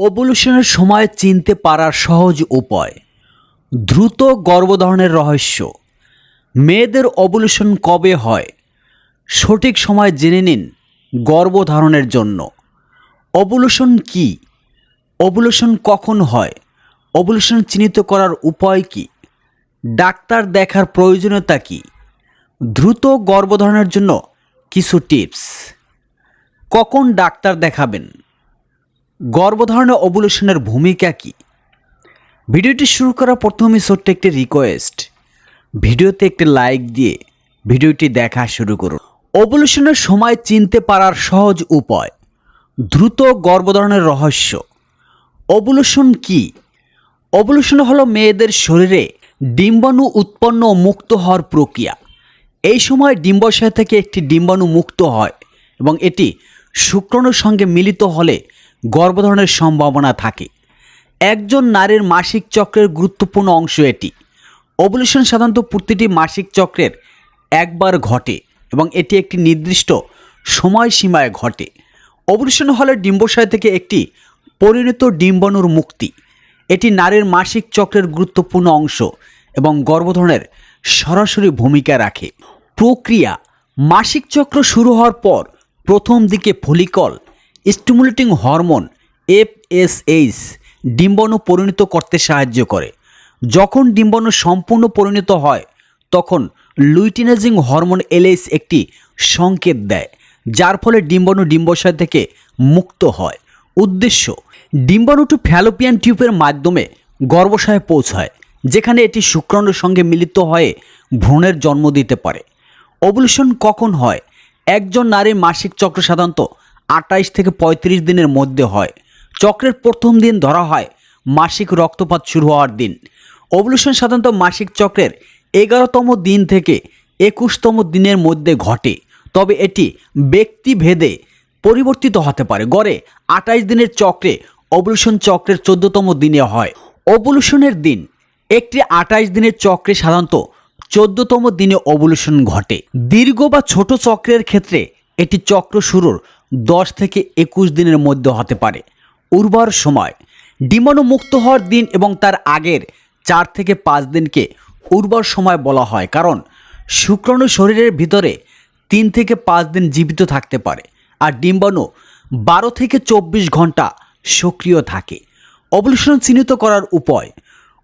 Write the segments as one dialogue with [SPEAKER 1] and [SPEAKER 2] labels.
[SPEAKER 1] ওভলিউশনের সময় চিনতে পারার সহজ উপায়। দ্রুত গর্ভধারণের রহস্য। মেয়েদের অবলুশন কবে হয়? সঠিক সময় জেনে নিন গর্ভধারণের জন্য। অবলুশন কি? অবলুশন কখন হয়? অবলুশন চিহ্নিত করার উপায় কি? ডাক্তার দেখার প্রয়োজনীয়তা কি? দ্রুত গর্ভধারণের জন্য কিছু টিপস কখন ডাক্তার দেখাবেন? গর্ভধারণে ওভলিউশনের ভূমিকা কি? ভিডিওটি শুরু করার প্রথমে ছোট্ট একটি রিকোয়েস্ট ভিডিওতে একটি লাইক দিয়ে ভিডিওটি দেখা শুরু করুন। ওভলিউশনের সময় চিনতে পারার সহজ উপায়। দ্রুত গর্ভধারণের রহস্য। ওভলিউশন কি? ওভলিউশন হলো মেয়েদের শরীরে ডিম্বাণু উৎপন্ন মুক্ত হওয়ার প্রক্রিয়া। এই সময় ডিম্বাশয় থেকে একটি ডিম্বাণু মুক্ত হয় এবং এটি শুক্রাণুর সঙ্গে মিলিত হলে গর্ভধারণের সম্ভাবনা থাকে। একজন নারীর মাসিক চক্রের গুরুত্বপূর্ণ অংশ এটি। ওভলিউশন সাধারণত প্রতিটি মাসিক চক্রের একবার ঘটে এবং এটি একটি নির্দিষ্ট সময়সীমায় ঘটে। ওভলিউশন হলে ডিম্বশয় থেকে একটি পরিণত ডিম্বাণুর মুক্তি। এটি নারীর মাসিক চক্রের গুরুত্বপূর্ণ অংশ এবং গর্ভধারণের সরাসরি ভূমিকা রাখে। প্রক্রিয়া, মাসিক চক্র শুরু হওয়ার পর প্রথম দিকে ফলিকল স্টিমুলেটিং হরমোন এফএসএইচ ডিম্বাণু পরিণত করতে সাহায্য করে। যখন ডিম্বাণু সম্পূর্ণ পরিণত হয়, তখন লুইটিনাজিং হরমোন এলএইচ একটি সংকেত দেয়, যার ফলে ডিম্বাণু ডিম্বাশয় থেকে মুক্ত হয়। উদ্দেশ্য, ডিম্বাণুটি ফ্যালোপিয়ান টিউবের মাধ্যমে গর্ভাশয়ে পৌঁছায়, যেখানে এটি শুক্রাণুর সঙ্গে মিলিত হয়ে ভ্রূণের জন্ম দিতে পারে। ওভলিউশন কখন হয়? একজন নারীর মাসিক চক্র সাধারণত আটাইশ থেকে পঁয়ত্রিশ দিনের মধ্যে হয়। চক্রের প্রথম দিন ধরা হয়, মাসিক রক্তপাত শুরু হওয়ার দিন। ওভলিউশন সাধারণত মাসিক চক্রের এগারোতম দিন থেকে একুশতম দিনের মধ্যে ঘটে, তবে এটি ব্যক্তিভেদে পরিবর্তিত হতে পারে। গড়ে আটাইশ দিনের চক্রে ওভলিউশন চক্রের চোদ্দতম দিনে হয়। ওভলিউশনের দিন, একটি আটাইশ দিনের চক্রে সাধারণত চোদ্দতম দিনে ওভলিউশন ঘটে। দীর্ঘ বা ছোট চক্রের ক্ষেত্রে এটি চক্র শুরুর দশ থেকে একুশ দিনের মধ্যে হতে পারে। উর্বর সময়। ডিম্বাণু মুক্ত হওয়ার দিন এবং তার আগের চার থেকে পাঁচ দিনকে উর্বর সময় বলা হয়, কারণ শুক্রাণু শরীরের ভিতরে তিন থেকে পাঁচ দিন জীবিত থাকতে পারে আর ডিম্বাণু বারো থেকে চব্বিশ ঘণ্টা সক্রিয় থাকে। অবলিউশন চিহ্নিত করার উপায়।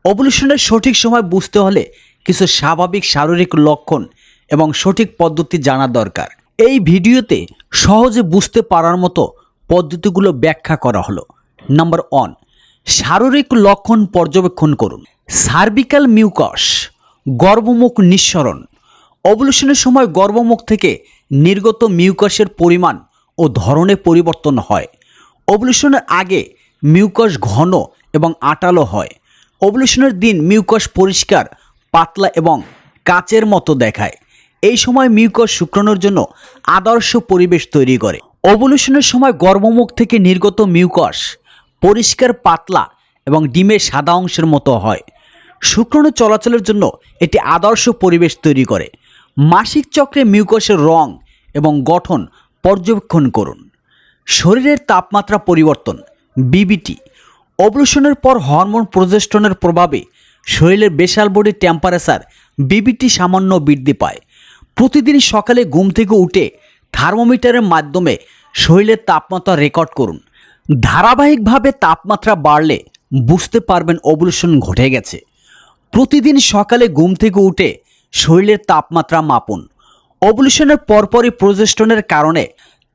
[SPEAKER 1] অবলিউশনের সঠিক সময় বুঝতে হলে কিছু স্বাভাবিক শারীরিক লক্ষণ এবং সঠিক পদ্ধতি জানা দরকার। এই ভিডিওতে সহজে বুঝতে পারার মতো পদ্ধতিগুলো ব্যাখ্যা করা হলো। নাম্বার ওয়ান শারীরিক লক্ষণ পর্যবেক্ষণ করুন। সার্ভিক্যাল মিউকস গর্ভমুখ নিঃসরণ। অবলুশনের সময় গর্ভমুখ থেকে নির্গত মিউকাসের পরিমাণ ও ধরনে পরিবর্তন হয়। অবলুশনের আগে মিউকাস ঘন এবং আটালো হয়। অবলুশনের দিন মিউকাস পরিষ্কার, পাতলা এবং কাচের মতো দেখায়। এই সময় মিউকাস শুক্রাণুর জন্য আদর্শ পরিবেশ তৈরি করে। ওভলিউশনের সময় গর্ভমুখ থেকে নির্গত মিউকাস পরিষ্কার, পাতলা এবং ডিমের সাদা অংশের মতো হয়। শুক্রাণু চলাচলের জন্য এটি আদর্শ পরিবেশ তৈরি করে। মাসিক চক্রে মিউকাসের রং এবং গঠন পর্যবেক্ষণ করুন। শরীরের তাপমাত্রা পরিবর্তন বিবিটি অবলুশনের পর হরমোন প্রজেস্টনের প্রভাবে শরীরের বেশাল বডি টেম্পারেচার বিবিটি সামান্য বৃদ্ধি পায়। প্রতিদিন সকালে ঘুম থেকে উঠে থার্মোমিটারের মাধ্যমে শরীরের তাপমাত্রা রেকর্ড করুন। ধারাবাহিকভাবে তাপমাত্রা বাড়লে বুঝতে পারবেন ওভলিউশন ঘটে গেছে। প্রতিদিন সকালে ঘুম থেকে উঠে শরীরের তাপমাত্রা মাপুন। ওভলিউশনের পরপরই প্রজেস্টনের কারণে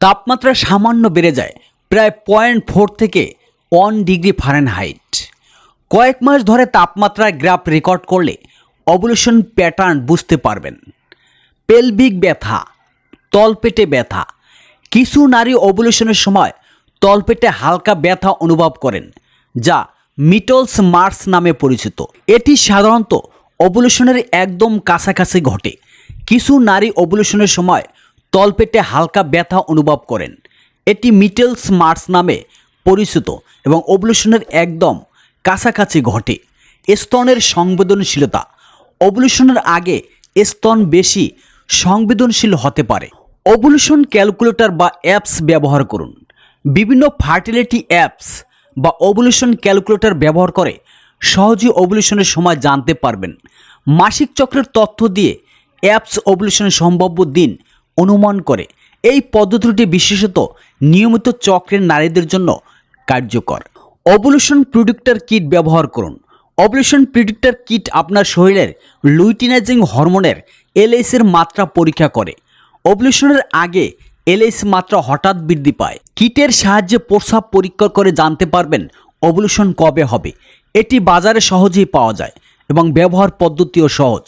[SPEAKER 1] তাপমাত্রা সামান্য বেড়ে যায়, প্রায় পয়েন্ট ফোর থেকে ওয়ান ডিগ্রি ফারেনহাইট। কয়েক মাস ধরে তাপমাত্রার গ্রাফ রেকর্ড করলে অবলিউশন প্যাটার্ন বুঝতে পারবেন। পেলভিক ব্যথা, তলপেটে ব্যথা। কিছু নারী ওভলিউশনের সময় তলপেটে হালকা ব্যথা অনুভব করেন, যা মিটলস মার্স নামে পরিচিত। এটি সাধারণত ওভলিউশনের একদম কাছাকাছি ঘটে। কিছু নারী ওভলিউশনের সময় তলপেটে হালকা ব্যথা অনুভব করেন। এটি মিটেলস মার্স নামে পরিচিত এবং ওভলিউশনের একদম কাছাকাছি ঘটে। স্তনের সংবেদনশীলতা। ওভলিউশনের আগে স্তন বেশি সংবেদনশীল হতে পারে। ওভলিউশন ক্যালকুলেটর বা অ্যাপস ব্যবহার করুন। বিভিন্ন ফার্টিলিটি অ্যাপস বা ওভুলেশন ক্যালকুলেটর ব্যবহার করে সহজেই ওভুলেশনের সময় জানতে পারবেন। মাসিক চক্রের তথ্য দিয়ে অ্যাপস ওভুলেশনের সম্ভাব্য দিন অনুমান করে। এই পদ্ধতিটি বিশেষত নিয়মিত চক্রের নারীদের জন্য কার্যকর। ওভুলেশন প্রিডিক্টর কিট ব্যবহার করুন। ওভুলেশন প্রিডিক্টর কিট আপনার শরীরের লুইটিনাইজিং হরমোনের এলএস এর মাত্রা পরীক্ষা করে। ওভুলেশনের আগে এলএস মাত্রা হঠাৎ বৃদ্ধি পায়। কিটের সাহায্যে প্রস্রাব পরীক্ষা করে জানতে পারবেন ওভুলেশন কবে হবে। এটি বাজারে সহজেই পাওয়া যায় এবং ব্যবহার পদ্ধতিও সহজ।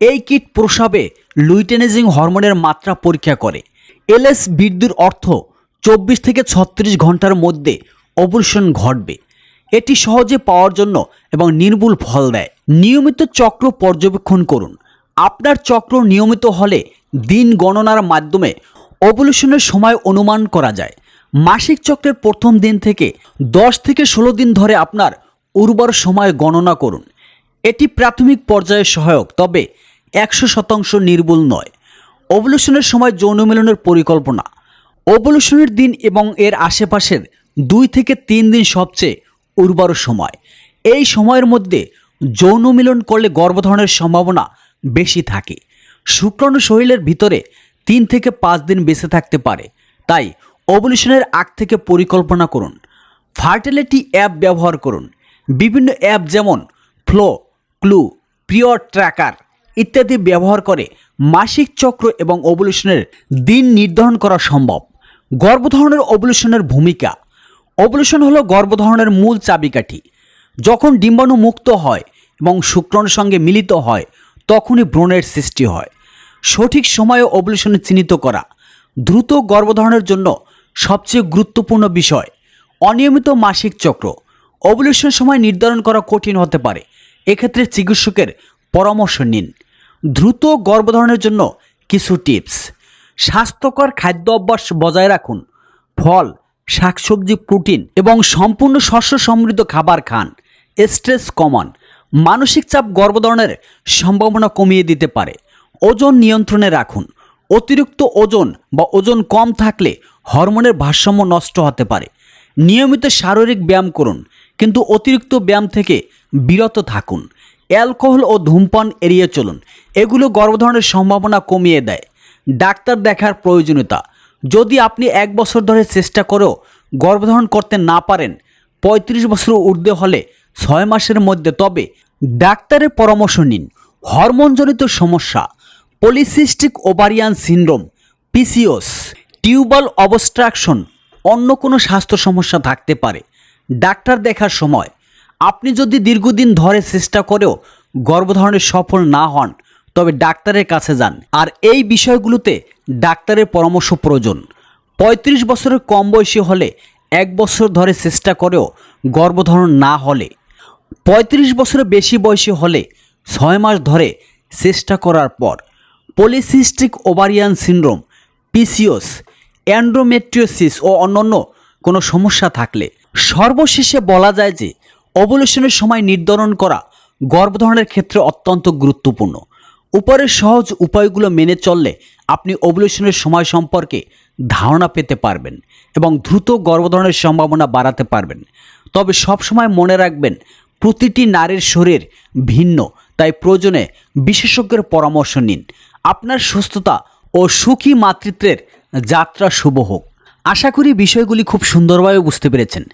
[SPEAKER 1] এই কিট প্রস্রাবে লুইটেনাইজিং হরমোনের মাত্রা পরীক্ষা করে। এলএস বৃদ্ধির অর্থ চব্বিশ থেকে ছত্রিশ ঘণ্টার মধ্যে অবলুশন ঘটবে। এটি সহজে পাওয়ার জন্য এবং নির্ভুল ফল দেয়। নিয়মিত চক্র পর্যবেক্ষণ করুন। আপনার চক্র নিয়মিত হলে দিন গণনার মাধ্যমে ওভলিউশনের সময় অনুমান করা যায়। মাসিক চক্রের প্রথম দিন থেকে দশ থেকে ষোলো দিন ধরে আপনার উর্বর সময় গণনা করুন। এটি প্রাথমিক পর্যায়ে সহায়ক, তবে একশো শতাংশ নির্ভুল নয়। ওভলিউশনের সময় যৌন মিলনের পরিকল্পনা। ওভলিউশনের দিন এবং এর আশেপাশের দুই থেকে তিন দিন সবচেয়ে উর্বর সময়। এই সময়ের মধ্যে যৌন মিলন করলে গর্ভধারণের সম্ভাবনা বেশি থাকে। শুক্রাণু শরীরের ভিতরে তিন থেকে পাঁচ দিন বেঁচে থাকতে পারে। তাই ওভলিউশনের আগ থেকে পরিকল্পনা করুন। ফার্টিলিটি অ্যাপ ব্যবহার করুন। বিভিন্ন অ্যাপ যেমন ফ্লো, ক্লু, প্রিয়র ট্র্যাকার ইত্যাদি ব্যবহার করে মাসিক চক্র এবং ওভলিউশনের দিন নির্ধারণ করা সম্ভব। গর্ভধারণের ওভলিউশনের ভূমিকা ওভলিউশন হলো গর্ভধারণের মূল চাবিকাঠি। যখন ডিম্বাণু মুক্ত হয় এবং শুক্রাণুর সঙ্গে মিলিত হয়, তখনই ভ্রূণের সৃষ্টি হয়। সঠিক সময়ে ওভলিউশনে চিহ্নিত করা দ্রুত গর্ভধারণের জন্য সবচেয়ে গুরুত্বপূর্ণ বিষয়, অনিয়মিত মাসিক চক্র। ওভলিউশন সময় নির্ধারণ করা কঠিন হতে পারে, এক্ষেত্রে চিকিৎসকের পরামর্শ নিন। দ্রুত গর্ভধারণের জন্য কিছু টিপস। স্বাস্থ্যকর খাদ্য অভ্যাস বজায় রাখুন। ফল শাকসবজি, প্রোটিন এবং সম্পূর্ণ শস্য সমৃদ্ধ খাবার খান। স্ট্রেস কমান। মানসিক চাপ গর্ভধারণের সম্ভাবনা কমিয়ে দিতে পারে। ওজন নিয়ন্ত্রণে রাখুন। অতিরিক্ত ওজন বা ওজন কম থাকলে হরমোনের ভারসাম্য নষ্ট হতে পারে। নিয়মিত শারীরিক ব্যায়াম করুন, কিন্তু অতিরিক্ত ব্যায়াম থেকে বিরত থাকুন। অ্যালকোহল ও ধূমপান এড়িয়ে চলুন। এগুলো গর্ভধারণের সম্ভাবনা কমিয়ে দেয়। ডাক্তার দেখার প্রয়োজনীয়তা। যদি আপনি এক বছর ধরে চেষ্টা করেও গর্ভধারণ করতে না পারেন, পঁয়ত্রিশ বছর ঊর্ধ্বে হলে ছয় মাসের মধ্যে তবে ডাক্তারের পরামর্শ নিন। হরমোনজনিত সমস্যা polycystic ovarian syndrome PCOS tubal obstruction অন্য কোনো স্বাস্থ্য সমস্যা থাকতে পারে। ডাক্তার দেখার সময়, আপনি যদি দীর্ঘদিন ধরে চেষ্টা করেও গর্ভধারণে সফল না হন, তবে ডাক্তারের কাছে যান। আর এই বিষয়গুলোতে ডাক্তারের পরামর্শ প্রয়োজন। পঁয়ত্রিশ বছরের কম বয়সী হলে এক বছর ধরে চেষ্টা করেও গর্ভধারণ না হলে। পঁয়ত্রিশ বছরের বেশি বয়সী হলে ছয় মাস ধরে চেষ্টা করার পর polycystic ovarian syndrome, PCOS, endometriosis ও অন্যান্য কোনো সমস্যা থাকলে সর্বশেষে বলা যায় যে ওভলিউশনের সময় নির্ধারণ করা গর্ভধারণের ক্ষেত্রে অত্যন্ত গুরুত্বপূর্ণ। উপরের সহজ উপায়গুলো মেনে চললে আপনি ওভলিউশনের সময় সম্পর্কে ধারণা পেতে পারবেন এবং দ্রুত গর্ভধারণের সম্ভাবনা বাড়াতে পারবেন। তবে সবসময় মনে রাখবেন, প্রতিটি নারীর শরীর ভিন্ন, তাই প্রয়োজনে বিশেষজ্ঞের পরামর্শ নিন। আপনার সুস্থতা ও সুখী মাতৃত্বের যাত্রা শুভ হোক। আশা করি বিষয়গুলি খুব সুন্দরভাবে বুঝতে পেরেছেন।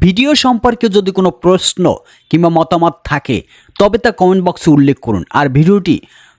[SPEAKER 1] ভিডিও সম্পর্কে যদি কোনো প্রশ্ন কিংবা মতামত থাকে, তবে তা কমেন্ট বক্সে উল্লেখ করুন। আর ভিডিওটি